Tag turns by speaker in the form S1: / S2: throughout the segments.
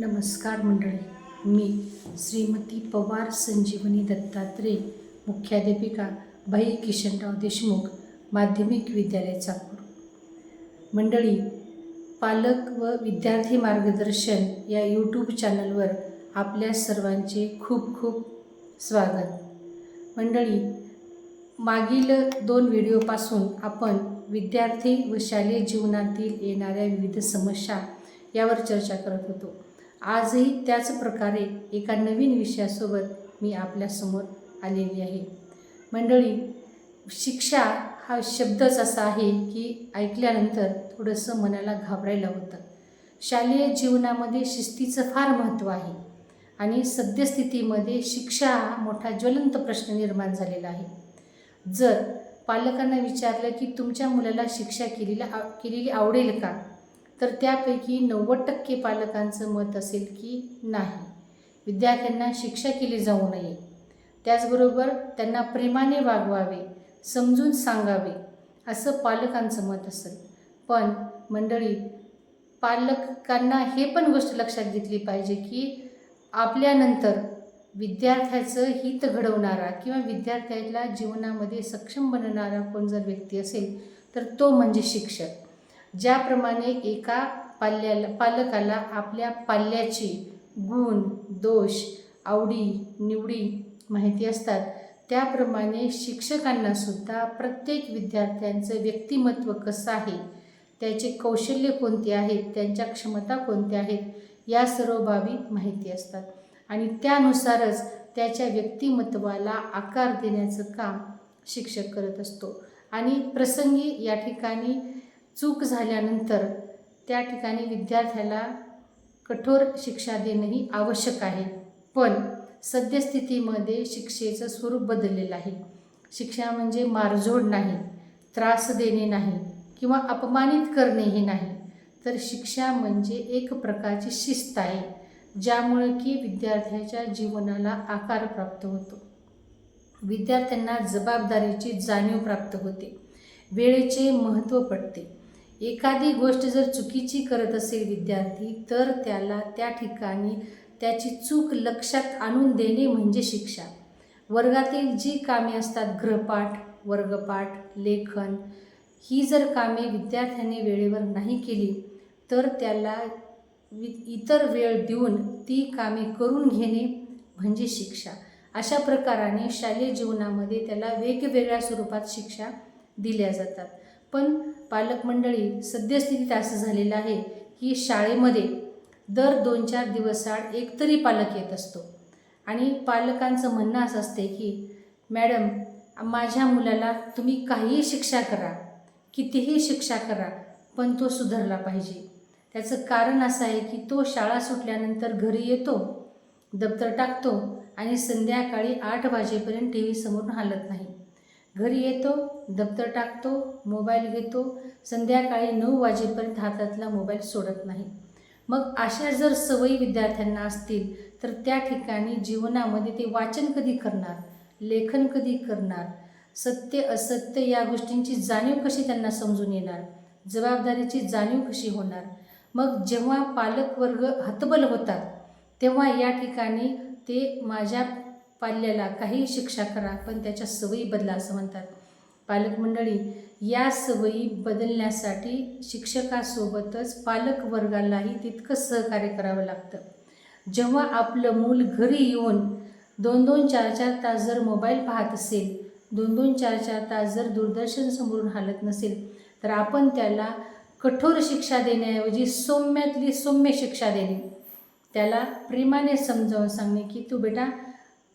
S1: नमस्कार मंडळी. मी श्रीमती पवार संजीवनी दत्तात्रय मुख्याध्यापिका भाई किशनराव देशमुख माध्यमिक विद्यालय चाकूर. मंडळी पालक व विद्यार्थी मार्गदर्शन या यूट्यूब चॅनलवर आपल्या सर्वांचे खूप खूप स्वागत. मंडळी मागील दोन व्हिडिओपासून आपण विद्यार्थी व शालेय जीवनातील येणाऱ्या विविध समस्या यावर चर्चा करत होतो. आजही त्याच प्रकारे एका नवीन विषयासोबत मी आपल्यासमोर आलेली आहे. मंडळी शिक्षा हा शब्दच असा आहे की ऐकल्यानंतर थोडंसं मनाला घाबरायला होतं. शालेय जीवनामध्ये शिस्तीचं फार महत्त्व आहे आणि सद्यस्थितीमध्ये शिक्षा हा मोठा ज्वलंत प्रश्न निर्माण झालेला आहे. जर पालकांना विचारलं की तुमच्या मुलाला शिक्षा केलेला आ केलेली आवडेल का? तर त्यापैकी नव्वद टक्के पालकांचं मत असेल की नाही. विद्यार्थ्यांना शिक्षा केली जाऊ नये. त्याचबरोबर त्यांना प्रेमाने वागवावे समजून सांगावे असं पालकांचं मत असेल. पण मंडळी पालकांना हे पण गोष्ट लक्षात घेतली पाहिजे की आपल्यानंतर विद्यार्थ्याचं हित घडवणारा किंवा विद्यार्थ्याला जीवनामध्ये सक्षम बनवणारा कोण जर व्यक्ती असेल तर तो म्हणजे शिक्षक. ज्याप्रमाणे एका पाल्याला पालकाला आपल्या पाल्याची गुण दोष आवडी निवडी माहिती असतात. त्याप्रमाणे शिक्षकांनासुद्धा प्रत्येक विद्यार्थ्यांचं व्यक्तिमत्व कसं आहे त्याचे कौशल्य कोणते आहेत त्यांच्या क्षमता कोणत्या आहेत या सर्व बाबी माहिती असतात. आणि त्यानुसारच त्याच्या व्यक्तिमत्वाला आकार देण्याचं काम शिक्षक करत असतो. आणि प्रसंगी या ठिकाणी चूक झाल्यानंतर त्या ठिकाणी विद्यार्थ्याला कठोर शिक्षा देणंही आवश्यक आहे. पण सद्यस्थितीमध्ये शिक्षेचं स्वरूप बदललेलं आहे. शिक्षा म्हणजे मारझोड नाही त्रास देणे नाही किंवा अपमानित करणेही नाही. तर शिक्षा म्हणजे एक प्रकारची शिस्त आहे ज्यामुळे की विद्यार्थ्याच्या जीवनाला आकार प्राप्त होतो. विद्यार्थ्यांना जबाबदारीची जाणीव प्राप्त होते. वेळेचे महत्त्व पडते एखादी गोष्ट जर चुकीची करत असेल विद्यार्थी तर त्याला त्या ठिकाणी त्याची चूक लक्षात आणून देणे म्हणजे शिक्षा. वर्गातील जी कामे असतात गृहपाठ वर्गपाठ लेखन ही जर कामे विद्यार्थ्याने वेळेवर नाही केली तर त्याला वि इतर वेळ देऊन ती कामे करून घेणे म्हणजे शिक्षा. अशा प्रकाराने शालेय जीवनामध्ये त्याला वेगवेगळ्या स्वरूपात शिक्षा दिल्या जातात. पण पालक मंडळी सद्यस्थितीत असं झालेलं आहे की शाळेमध्ये दर दोन चार दिवसाआड एकतरी पालक येत असतो. आणि पालकांचं म्हणणं असं असते की मॅडम माझ्या मुलाला तुम्ही काहीही शिक्षा करा कितीही शिक्षा करा पण तो सुधारला पाहिजे. त्याचं कारण असं आहे की तो शाळा सुटल्यानंतर घरी येतो दप्तर टाकतो आणि संध्याकाळी आठ वाजेपर्यंत टी व्ही समोरून हालत नाही. घरी येतो दप्तर टाकतो मोबाईल घेतो संध्याकाळी नऊ वाजेपर्यंत हातातला मोबाईल सोडत नाही. मग अशा जर सवयी विद्यार्थ्यांना असतील तर त्या ठिकाणी जीवनामध्ये ते वाचन कधी करणार लेखन कधी करणार सत्य असत्य या गोष्टींची जाणीव कशी त्यांना समजून येणार जबाबदारीची जाणीव कशी होणार? मग जेव्हा पालक वर्ग हतबल होतात तेव्हा या ठिकाणी ते माझ्या पाल्याला काही शिक्षा करा पण त्याच्या सवयी बदला असं म्हणतात. पालक मंडळी या सवयी बदलण्यासाठी शिक्षकासोबतच पालक वर्गालाही तितकं सहकार्य करावं लागतं. जेव्हा आपलं मूल घरी येऊन दोन दोन चार चार तास जर मोबाईल पाहत असेल दोन दोन चार चार तास जर दूरदर्शन समोरून हालत नसेल तर आपण त्याला कठोर शिक्षा देण्याऐवजी सौम्यातली सौम्य शिक्षा देणे. त्याला प्रेमाने समजावून सांगणे की तू बेटा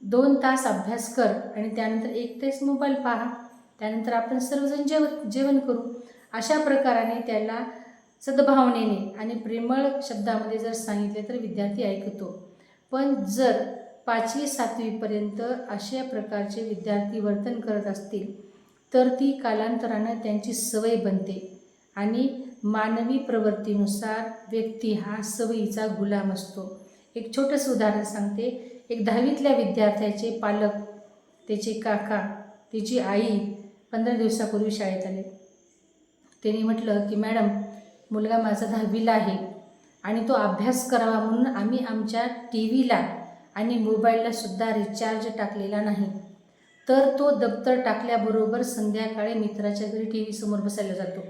S1: दोन तास अभ्यास कर आणि त्यानंतर एक तास मोबाईल पहा. त्यानंतर आपण सर्वजण जेव जेवण करू. अशा प्रकाराने त्याला सद्भावनेने आणि प्रेमळ शब्दामध्ये जर सांगितले तर विद्यार्थी ऐकतो. पण जर पाचवी सातवीपर्यंत अशा प्रकारचे विद्यार्थी वर्तन करत असतील तर ती कालांतरानं त्यांची सवय बनते आणि मानवी प्रवृत्तीनुसार व्यक्ती हा सवयीचा गुलाम असतो. एक छोटंसं उदाहरण सांगते. एक दहावीतल्या विद्यार्थ्याचे पालक त्याचे काका त्याची आई पंधरा दिवसापूर्वी शाळेत आले. त्यांनी म्हटलं की मॅडम मुलगा माझा दहावीला आहे आणि तो अभ्यास करावा म्हणून आम्ही आमच्या टी व्हीला आणि मोबाईलला सुद्धा रिचार्ज टाकलेला नाही. तर तो दप्तर टाकल्याबरोबर संध्याकाळी मित्राच्या घरी टी व्हीसमोर बसायला जातो.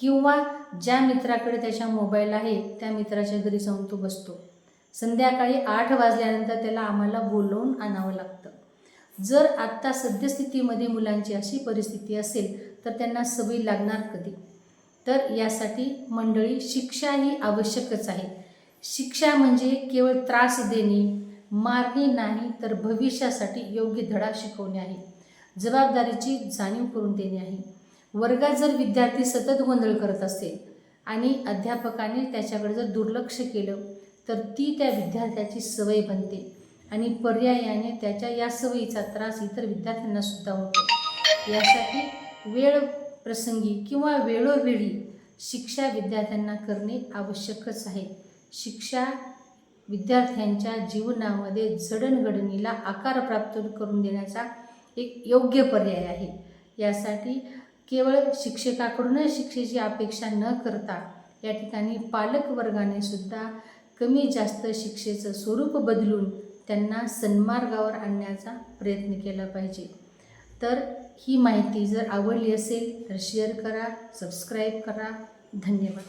S1: किंवा ज्या मित्राकडे त्याच्या मोबाईल आहे त्या मित्राच्या घरी जाऊन तो बसतो. संध्याकाळी आठ वाजल्यानंतर त्याला आम्हाला बोलवून आणावं लागतं. जर आत्ता सद्यस्थितीमध्ये मुलांची अशी परिस्थिती असेल तर त्यांना सवयी लागणार कधी? तर यासाठी मंडळी शिक्षा ही आवश्यकच आहे. शिक्षा म्हणजे केवळ त्रास देणे मारणे नाही तर भविष्यासाठी योग्य धडा शिकवणे आहे. जबाबदारीची जाणीव करून देणे आहे. वर्गात जर विद्यार्थी सतत गोंधळ करत असेल आणि अध्यापकाने त्याच्याकडे जर दुर्लक्ष केलं तर ती त्या विद्यार्थ्याची सवय बनते. आणि पर्यायाने त्याच्या या सवयीचा त्रास इतर विद्यार्थ्यांना सुद्धा होतो. यासाठी वेळ प्रसंगी किंवा वेळोवेळी शिक्षा विद्यार्थ्यांना करणे आवश्यकच आहे. शिक्षा विद्यार्थ्यांच्या जीवनामध्ये जडणघडणीला आकार प्राप्त करून देण्याचा एक योग्य पर्याय आहे. यासाठी केवळ शिक्षकाकडूनच शिक्षेची अपेक्षा न करता या ठिकाणी पालकवर्गाने सुद्धा कमी जास्त शिक्षेचं स्वरूप बदलून त्यांना सन्मार्गावर आणण्याचा प्रयत्न केला पाहिजे. तर ही माहिती जर आवडली असेल तर शेअर करा सबस्क्राईब करा. धन्यवाद.